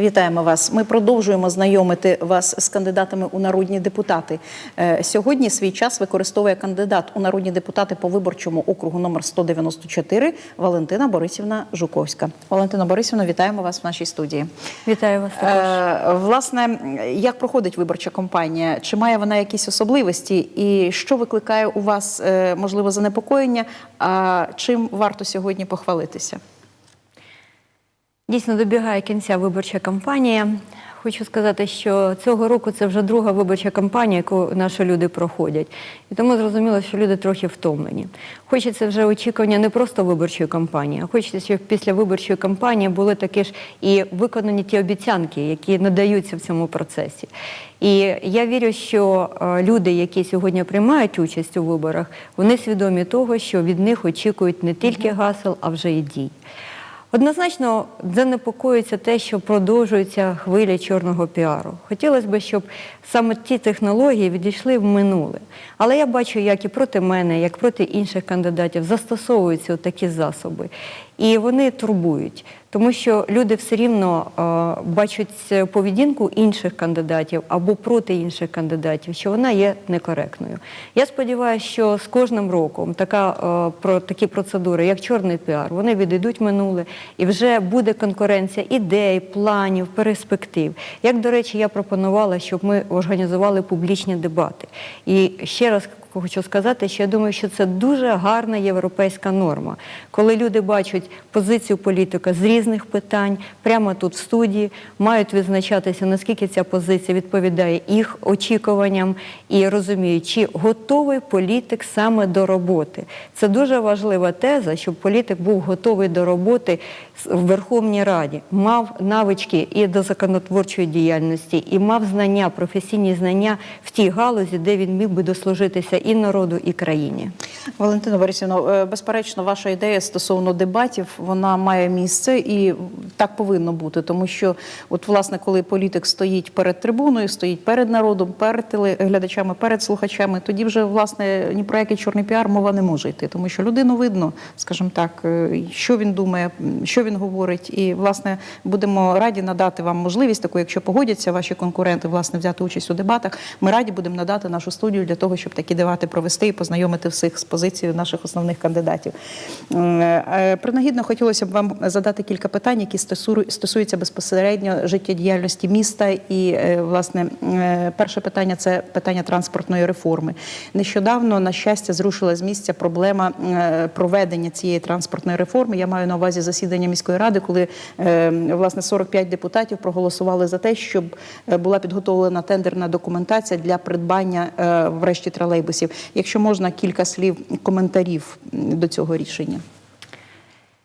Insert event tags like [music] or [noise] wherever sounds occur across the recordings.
Вітаємо вас. Ми продовжуємо знайомити вас з кандидатами у народні депутати. Е, Сьогодні свій час використовує кандидат у народні депутати по виборчому округу номер 194 Валентина Борисівна Жуковська. Валентина Борисівна, вітаємо вас в нашій студії. Вітаю вас також. Е, Власне, як проходить виборча кампанія? Чи має вона якісь особливості? І що викликає у вас е, можливо занепокоєння? А чим варто сьогодні похвалитися? Дійсно добігає кінця виборча кампанія. Хочу сказати, що цього року це вже друга виборча кампанія, яку наші люди проходять. І тому зрозуміло, що люди трохи втомлені. Хочеться вже очікування не просто виборчої кампанії, а хочеться, щоб після виборчої кампанії були такі ж і виконані ті обіцянки, які надаються в цьому процесі. І я вірю, що е, люди, які сьогодні приймають участь у виборах, вони свідомі того, що від них очікують не тільки гасел, а вже і дій. Однозначно занепокоюється те, що продовжується хвиля чорного піару. Хотілося б, щоб саме ті технології відійшли в минуле. Але я бачу, як і проти мене, як проти інших кандидатів застосовуються такі засоби. І вони турбують, тому що люди все рівно е, бачать поведінку інших кандидатів або проти інших кандидатів, що вона є некоректною. Я сподіваюся, що з кожним роком така, е, про такі процедури, як чорний піар, вони відійдуть минуле, і вже буде конкуренція ідей, планів, перспектив. Як, до речі, я пропонувала, щоб ми організували публічні дебати. І ще раз хочу сказати, що я думаю, що це дуже гарна європейська норма, коли люди бачать позицію політика з різних питань прямо тут в студії, мають відзначатися, наскільки ця позиція відповідає їх очікуванням і розуміють, чи готовий політик саме до роботи. Це дуже важлива теза, щоб політик був готовий до роботи в Верховній Раді, мав навички і до законотворчої діяльності, і мав знання, професійні знання в тій галузі, де він міг би дослужитися і народу, і країні. Валентина Борисівна, е, безперечно, ваша ідея стосовно дебатів вона має місце і так повинно бути, тому що, от власне, коли політик стоїть перед трибуною, стоїть перед народом, перед телеглядачами, перед слухачами, тоді вже власне ні про який чорний піар мова не може йти, тому що людину видно, скажімо так, е, що він думає, що він говорить, і власне будемо раді надати вам можливість таку, якщо погодяться ваші конкуренти, власне, взяти участь у дебатах. Ми раді будемо надати нашу студію для того, щоб такі дебати провести і познайомити всіх з позицією наших основних кандидатів. Е, е, Принагідно хотілося б вам задати кілька питань, які стосуються безпосередньо життєдіяльності міста. І е, власне перше питання це питання транспортної реформи. Нещодавно, на щастя, зрушила з місця проблема проведення цієї транспортної реформи. Я маю на увазі засідання міської ради, коли власне 45 депутатів проголосували за те, щоб була підготовлена тендерна документація для придбання врешті тролейбусів. Якщо можна, кілька слів коментарів до цього рішення.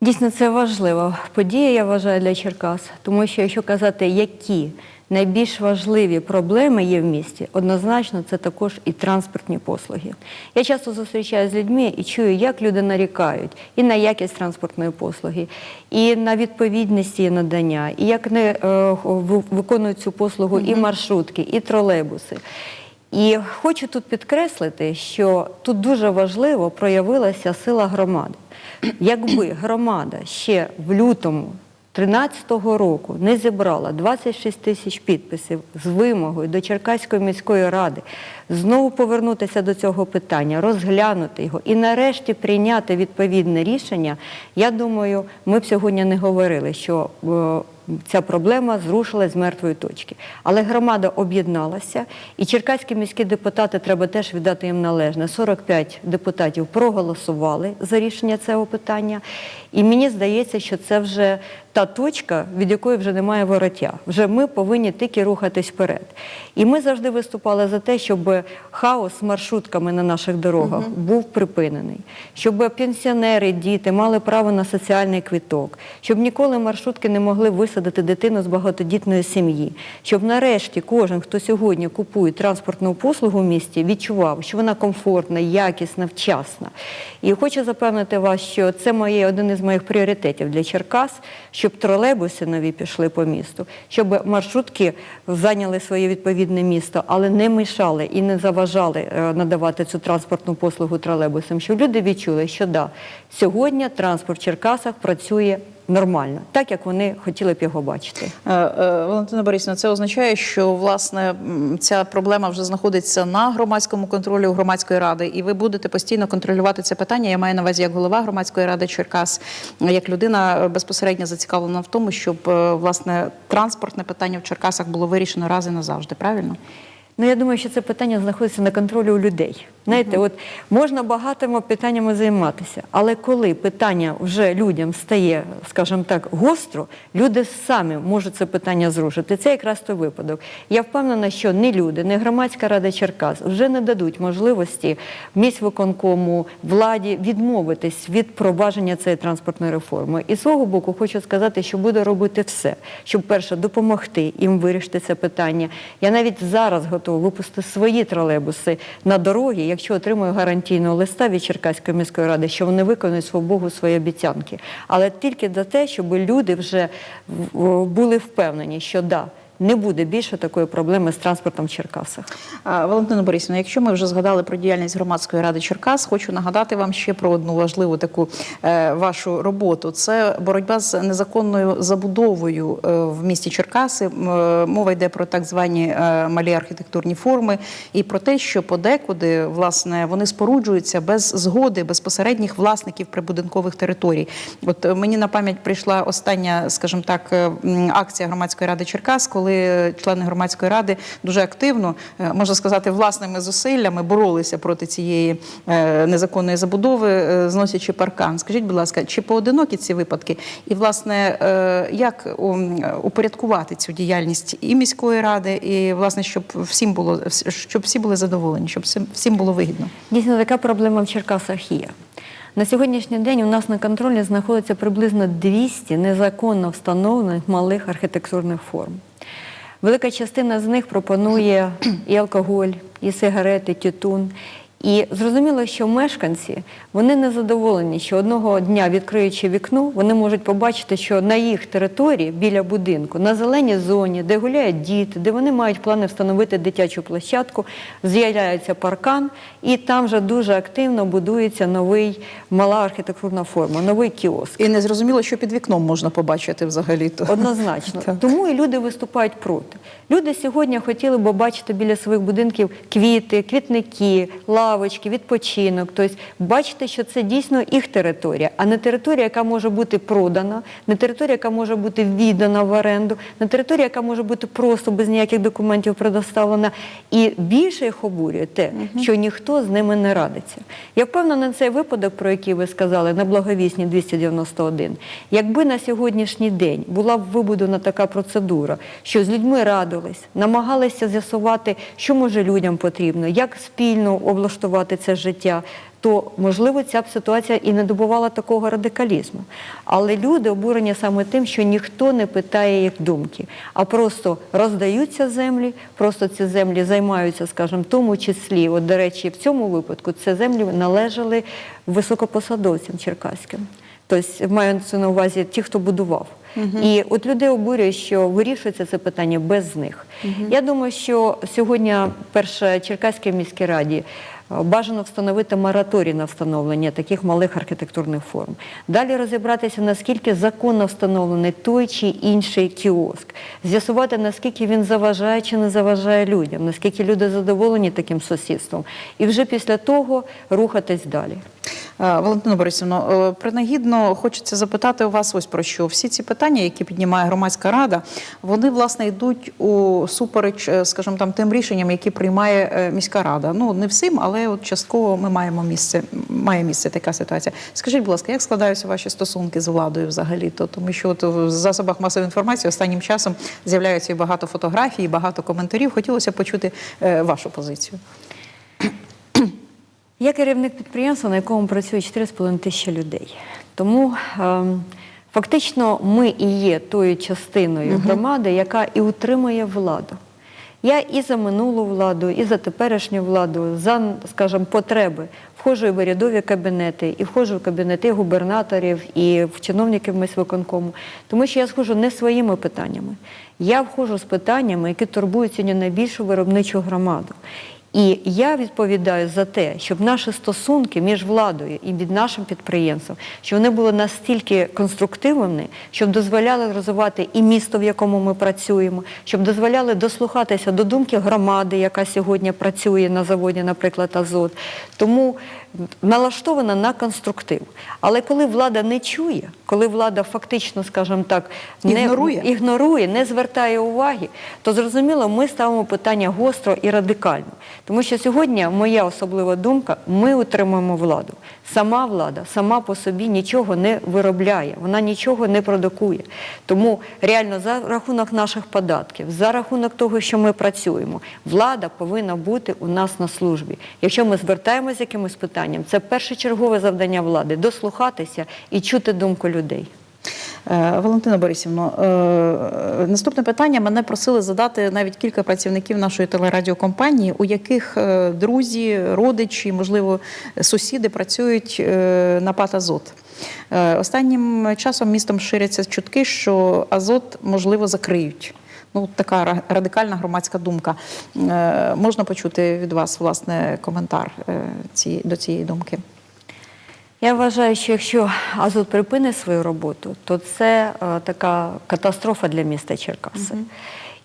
Дійсно, це важлива подія, я вважаю, для Черкас, тому що якщо казати, які найбільш важливі проблеми є в місті, однозначно це також і транспортні послуги. Я часто зустрічаюся з людьми і чую, як люди нарікають і на якість транспортної послуги, і на відповідність її надання, і як не е, виконують цю послугу і маршрутки, і тролейбуси. І хочу тут підкреслити, що тут дуже важливо проявилася сила громади. Якби громада ще в лютому 13-го року не зібрала 26 тисяч підписів з вимогою до Черкаської міської ради знову повернутися до цього питання, розглянути його і нарешті прийняти відповідне рішення, я думаю, ми б сьогодні не говорили, що е, ця проблема зрушила з мертвої точки. Але громада об'єдналася, і черкаські міські депутати треба теж віддати їм належне. 45 депутатів проголосували за рішення цього питання. І мені здається, що це вже та точка, від якої вже немає вороття. Вже ми повинні тільки рухатись вперед. І ми завжди виступали за те, щоб хаос з маршрутками на наших дорогах був припинений, щоб пенсіонери, діти мали право на соціальний квиток, щоб ніколи маршрутки не могли висадити дитину з багатодітної сім'ї, щоб нарешті кожен, хто сьогодні купує транспортну послугу в місті, відчував, що вона комфортна, якісна, вчасна. І хочу запевнити вас, що це моє один із моїх пріоритетів для Черкас, щоб тролейбуси нові пішли по місту, щоб маршрутки зайняли своє відповідне місто, але не мішали і не заважали е, надавати цю транспортну послугу тролейбусам, щоб люди відчули, що да, сьогодні транспорт в Черкасах працює нормально, так як вони хотіли б його бачити. Е, е, Валентина Борисівна, це означає, що власне ця проблема вже знаходиться на громадському контролі у громадської ради, і ви будете постійно контролювати це питання. Я маю на увазі як голова громадської ради Черкас, як людина безпосередньо зацікавлена в тому, щоб е, власне транспортне питання в Черкасах було вирішено раз і назавжди. Правильно? Ну, я думаю, що це питання знаходиться на контролі у людей. Знаєте, от можна багатими питаннями займатися, але коли питання вже людям стає, скажімо так, гостро, люди самі можуть це питання зрушити. Це якраз той випадок. Я впевнена, що не люди, не громадська рада Черкас вже не дадуть можливості міськвиконкому, владі відмовитись від провадження цієї транспортної реформи. І з свого боку хочу сказати, що буду робити все, щоб перше допомогти їм вирішити це питання. Я навіть зараз готова випустити свої тролейбуси на дороги, якщо отримую гарантійного листа від Черкаської міської ради, що вони виконують свого Богу свої обіцянки. Але тільки за те, щоб люди вже були впевнені, що да. Не буде більше такої проблеми з транспортом в Черкасах. Валентина Борисівна, якщо ми вже згадали про діяльність громадської ради Черкас, хочу нагадати вам ще про одну важливу таку е, вашу роботу. Це боротьба з незаконною забудовою е, в місті Черкаси. Е, Мова йде про так звані малі архітектурні форми і про те, що подекуди власне вони споруджуються без згоди безпосередніх власників прибудинкових територій. От мені на пам'ять прийшла остання, скажімо так, акція громадської ради Черкас, коли члени громадської ради дуже активно, е, можна сказати, власними зусиллями боролися проти цієї е, незаконної забудови, е, зносячи паркан. Скажіть, будь ласка, чи поодинокі ці випадки? І власне, як упорядкувати цю діяльність і міської ради, і власне, щоб всім було щоб всі були задоволені, щоб всім було вигідно? Дійсно, така проблема в Черкасах є. На сьогоднішній день у нас на контролі знаходиться приблизно 200 незаконно встановлених малих архітектурних форм. Велика частина з них пропонує і алкоголь, і сигарети, тютюн. І зрозуміло, що мешканці вони не задоволені, що одного дня, відкриючи вікно, вони можуть побачити, що на їх території біля будинку, на зеленій зоні, де гуляють діти, де вони мають плани встановити дитячу площадку, з'являється паркан, і там вже дуже активно будується новий мала архітектурна форма, новий кіоск. І не зрозуміло, що під вікном можна побачити взагалі то. Однозначно. [laughs] Так. Тому і люди виступають проти. Люди сьогодні хотіли б бачити біля своїх будинків квіти, квітники, лавочки, відпочинок. Тобто бачити, що це дійсно їх територія, а не територія, яка може бути продана, не територія, яка може бути віддана в оренду, не територія, яка може бути просто без ніяких документів предоставлена. І більше їх обурює те, що ніхто з ними не радиться. Я впевнена, цей випадок, про який ви сказали, на благовісні 291, якби на сьогоднішній день була б вибудована така процедура, що з людьми радились, намагалися з'ясувати, що може людям потрібно, як спільно облаштувати це життя. То можливо ця б ситуація і не добувала такого радикалізму. Але люди обурені саме тим, що ніхто не питає їх думки, а просто роздаються землі, просто ці землі займаються, скажімо, в тому числі, от до речі, в цьому випадку це землі належали високопосадовцям черкаським. Тобто мається на увазі ті, хто будував. І от людей обурює, що вирішується це питання без них. Я думаю, що сьогодні перша Черкаській міській раді бажано встановити мораторій на встановлення таких малих архітектурних форм. Далі розібратися, наскільки законно встановлений той чи інший кіоск, з'ясувати, наскільки він заважає чи не заважає людям, наскільки люди задоволені таким сусідством, і вже після того рухатись далі. Е, Валентина Борисівна, е, принагідно хочеться запитати у вас ось про що. Всі ці питання, які піднімає громадська рада, вони власне йдуть у супереч, е, скажімо там, тим рішенням, які приймає міська рада. Ну не всім, але от частково ми маємо місце. Має місце така ситуація. Скажіть, будь ласка, як складаються ваші стосунки з владою взагалі? То тому, що от в засобах масової інформації останнім часом з'являються і багато фотографій, і багато коментарів. Хотілося почути вашу позицію. Я керівник підприємства, на якому працює 4,5 тисячі людей. Тому ем, фактично ми і є тою частиною громади, яка і утримує владу. Я і за минулу владу, і за теперішню владу, за, скажімо, потреби входжу і в урядові кабінети, і входжу в кабінети губернаторів, і в чиновників міськвиконкому, тому що я схожу не своїми питаннями. Я входжу з питаннями, які турбують сьогодні найбільшу виробничу громаду. І я відповідаю за те, щоб наші стосунки між владою і від нашим підприємством, щоб вони були настільки конструктивними, щоб дозволяли розвивати і місто, в якому ми працюємо, щоб дозволяли дослухатися до думки громади, яка сьогодні працює на заводі, наприклад, Азот. Тому налаштована на конструктив. Але коли влада не чує, коли влада фактично, скажімо так, не Ігнорує. ігнорує, не звертає уваги, то зрозуміло, ми ставимо питання гостро і радикально. Тому що сьогодні моя особлива думка: ми утримуємо владу. Сама влада, сама по собі нічого не виробляє, вона нічого не продукує. Тому реально за рахунок наших податків, за рахунок того, що ми працюємо, влада повинна бути у нас на службі. Якщо ми звертаємося з якимось питанням, це першочергове завдання влади дослухатися і чути думку людей. Е, Валентина Борисівно, е, наступне питання мене просили задати навіть кілька працівників нашої телерадіокомпанії, у яких е, друзі, родичі, можливо, сусіди працюють на ПАТ «Азот». Останнім часом містом ширяться чутки, що Азот можливо закриють. Ну, така радикальна громадська думка. Е, Можна почути від вас власне коментар е, ці- до цієї думки? Я вважаю, що якщо Азот припинить свою роботу, то це е, така катастрофа для міста Черкаси.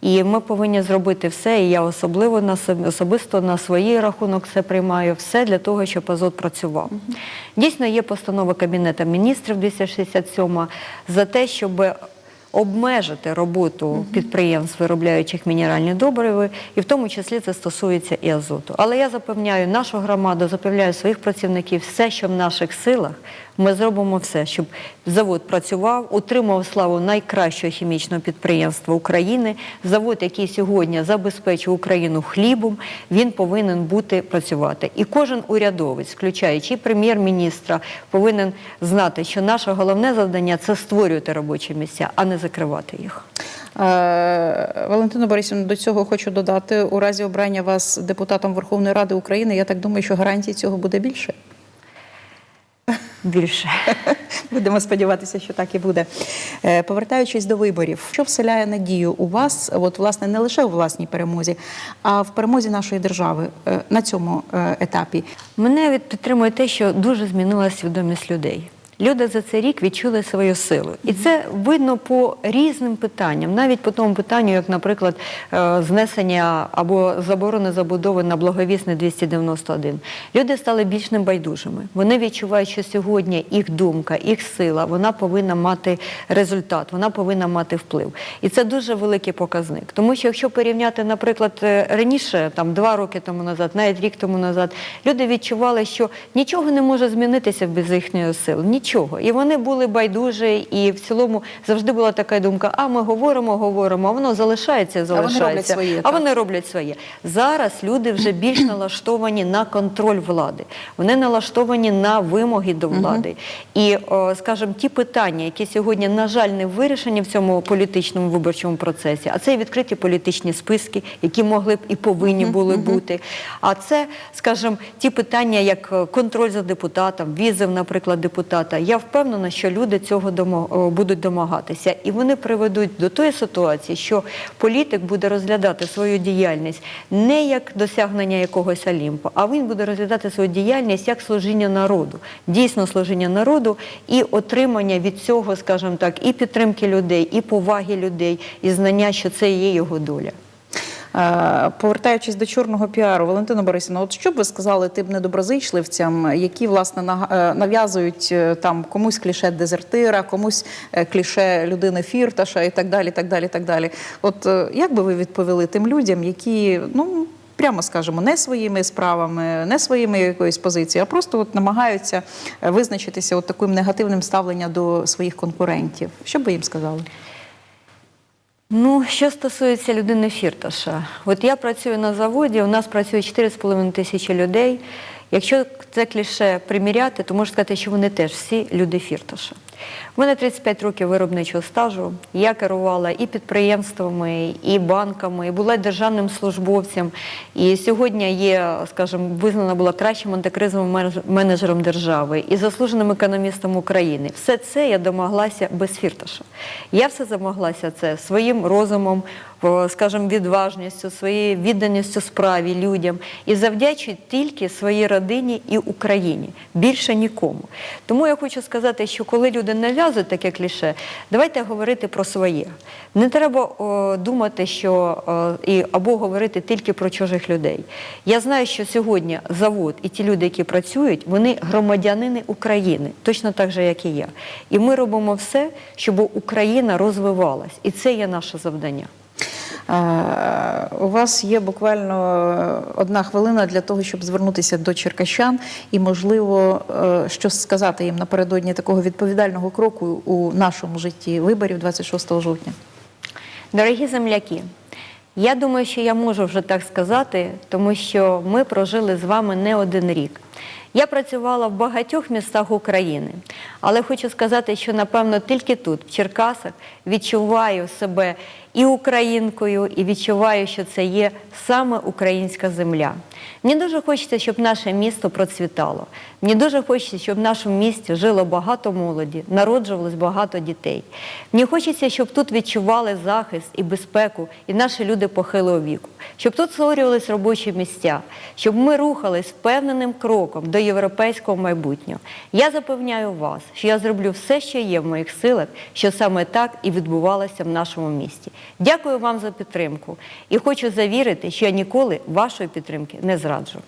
І ми повинні зробити все, і я особливо на особисто на свій рахунок це приймаю все для того, щоб Азот працював. Дійсно, є постанова Кабінету міністрів 267 за те, щоб обмежити роботу підприємств, виробляючих мінеральні добриви, і в тому числі це стосується і азоту. Але я запевняю нашу громаду, запевняю своїх працівників, все, що в наших силах, ми зробимо все, щоб завод працював, утримав славу найкращого хімічного підприємства України. Завод, який сьогодні забезпечує Україну хлібом, він повинен бути працювати. І кожен урядовець, включаючи прем'єр-міністра, повинен знати, що наше головне завдання це створювати робочі місця, а не закривати їх. Е, Валентино Борисівна, до цього хочу додати, у разі обрання вас депутатом Верховної Ради України, я так думаю, що гарантій цього буде більше. Більше. [laughs] Будемо сподіватися, що так і буде. Е, Повертаючись до виборів, що вселяє надію у вас, от власне не лише у власній перемозі, а в перемозі нашої держави е, на цьому е, етапі. Мене підтримує те, що дуже змінилася свідомість людей. Люди за цей рік відчули свою силу. І це видно по різним питанням, навіть по тому питанню, як, наприклад, е, знесення або заборони забудови на благовісний 291. Люди стали більш небайдужими. Вони відчувають, що сьогодні їх думка, їх сила, вона повинна мати результат, вона повинна мати вплив. І це дуже великий показник. Тому що якщо порівняти, наприклад, е, раніше, там два роки тому назад, навіть рік тому назад, люди відчували, що нічого не може змінитися без їхньої сили. Нічого. І вони були байдужі, і в цілому завжди була така думка: а ми говоримо, говоримо, а воно залишається, вони роблять залишається. своє, а вони роблять своє. Зараз люди вже більш [clears throat] налаштовані на контроль влади. Вони налаштовані на вимоги до влади. І, скажімо, ті питання, які сьогодні, на жаль, не вирішені в цьому політичному виборчому процесі, а це і відкриті політичні списки, які могли б і повинні були бути. А це, скажімо, ті питання, як е, контроль за депутатом, візив, наприклад, депутата. Я впевнена, що люди цього домо- будуть домагатися, і вони приведуть до тої ситуації, що політик буде розглядати свою діяльність не як досягнення якогось Олімпу, а він буде розглядати свою діяльність як служіння народу, дійсно служіння народу і отримання від цього, скажімо так, і підтримки людей, і поваги людей, і знання, що це є його доля. Е, Повертаючись до чорного піару, Валентина Борисівна, от що б ви сказали тим недоброзичливцям, які власне е, нав'язують е, там комусь кліше дезертира, комусь кліше людини фірташа і так далі. так далі, так далі. От як би ви відповіли тим людям, які ну прямо скажемо, не своїми справами, не своїми якоюсь позицією, а просто от намагаються визначитися от таким негативним ставленням до своїх конкурентів? Що б ви їм сказали? Ну, що стосується людини Фірташа, от я працюю на заводі, у нас працює 4,5 тисячі людей. Якщо це кліше приміряти, то можна сказати, що вони теж всі люди Фірташа. У мене 35 років виробничого стажу. Я керувала і підприємствами, і банками, і була державним службовцем. І сьогодні є, скажімо, визнана була кращим антикризовим менеджером держави і заслуженим економістом України. Все це я домоглася без фірташа. Я все домоглася це своїм розумом, скажімо, відважністю, своєю відданістю справі людям і завдячую тільки своїй родині і Україні. Більше нікому. Тому я хочу сказати, що коли люди нав'язують таке кліше, давайте говорити про своє. Не треба о, думати, що о, і або говорити тільки про чужих людей. Я знаю, що сьогодні завод і ті люди, які працюють, вони громадянини України, точно так же, як і я. І ми робимо все, щоб Україна розвивалась, і це є наше завдання. Е, У вас є буквально одна хвилина для того, щоб звернутися до черкащан і, можливо, е, щось сказати їм напередодні такого відповідального кроку у нашому житті виборів 26 жовтня. Дорогі земляки, я думаю, що я можу вже так сказати, тому що ми прожили з вами не один рік. Я працювала в багатьох містах України, але хочу сказати, що напевно тільки тут, в Черкасах, відчуваю себе і українкою, і відчуваю, що це є саме українська земля. Мені дуже хочеться, щоб наше місто процвітало. Мені дуже хочеться, щоб в нашому місті жило багато молоді, народжувалось багато дітей. Мені хочеться, щоб тут відчували захист і безпеку, і наші люди похилого віку, щоб тут створювались робочі місця, щоб ми рухались впевненим кроком до європейського майбутнього. Я запевняю вас, що я зроблю все, що є в моїх силах, що саме так і відбувалося в нашому місті. Дякую вам за підтримку і хочу завірити, що я ніколи вашої підтримки не зраджу.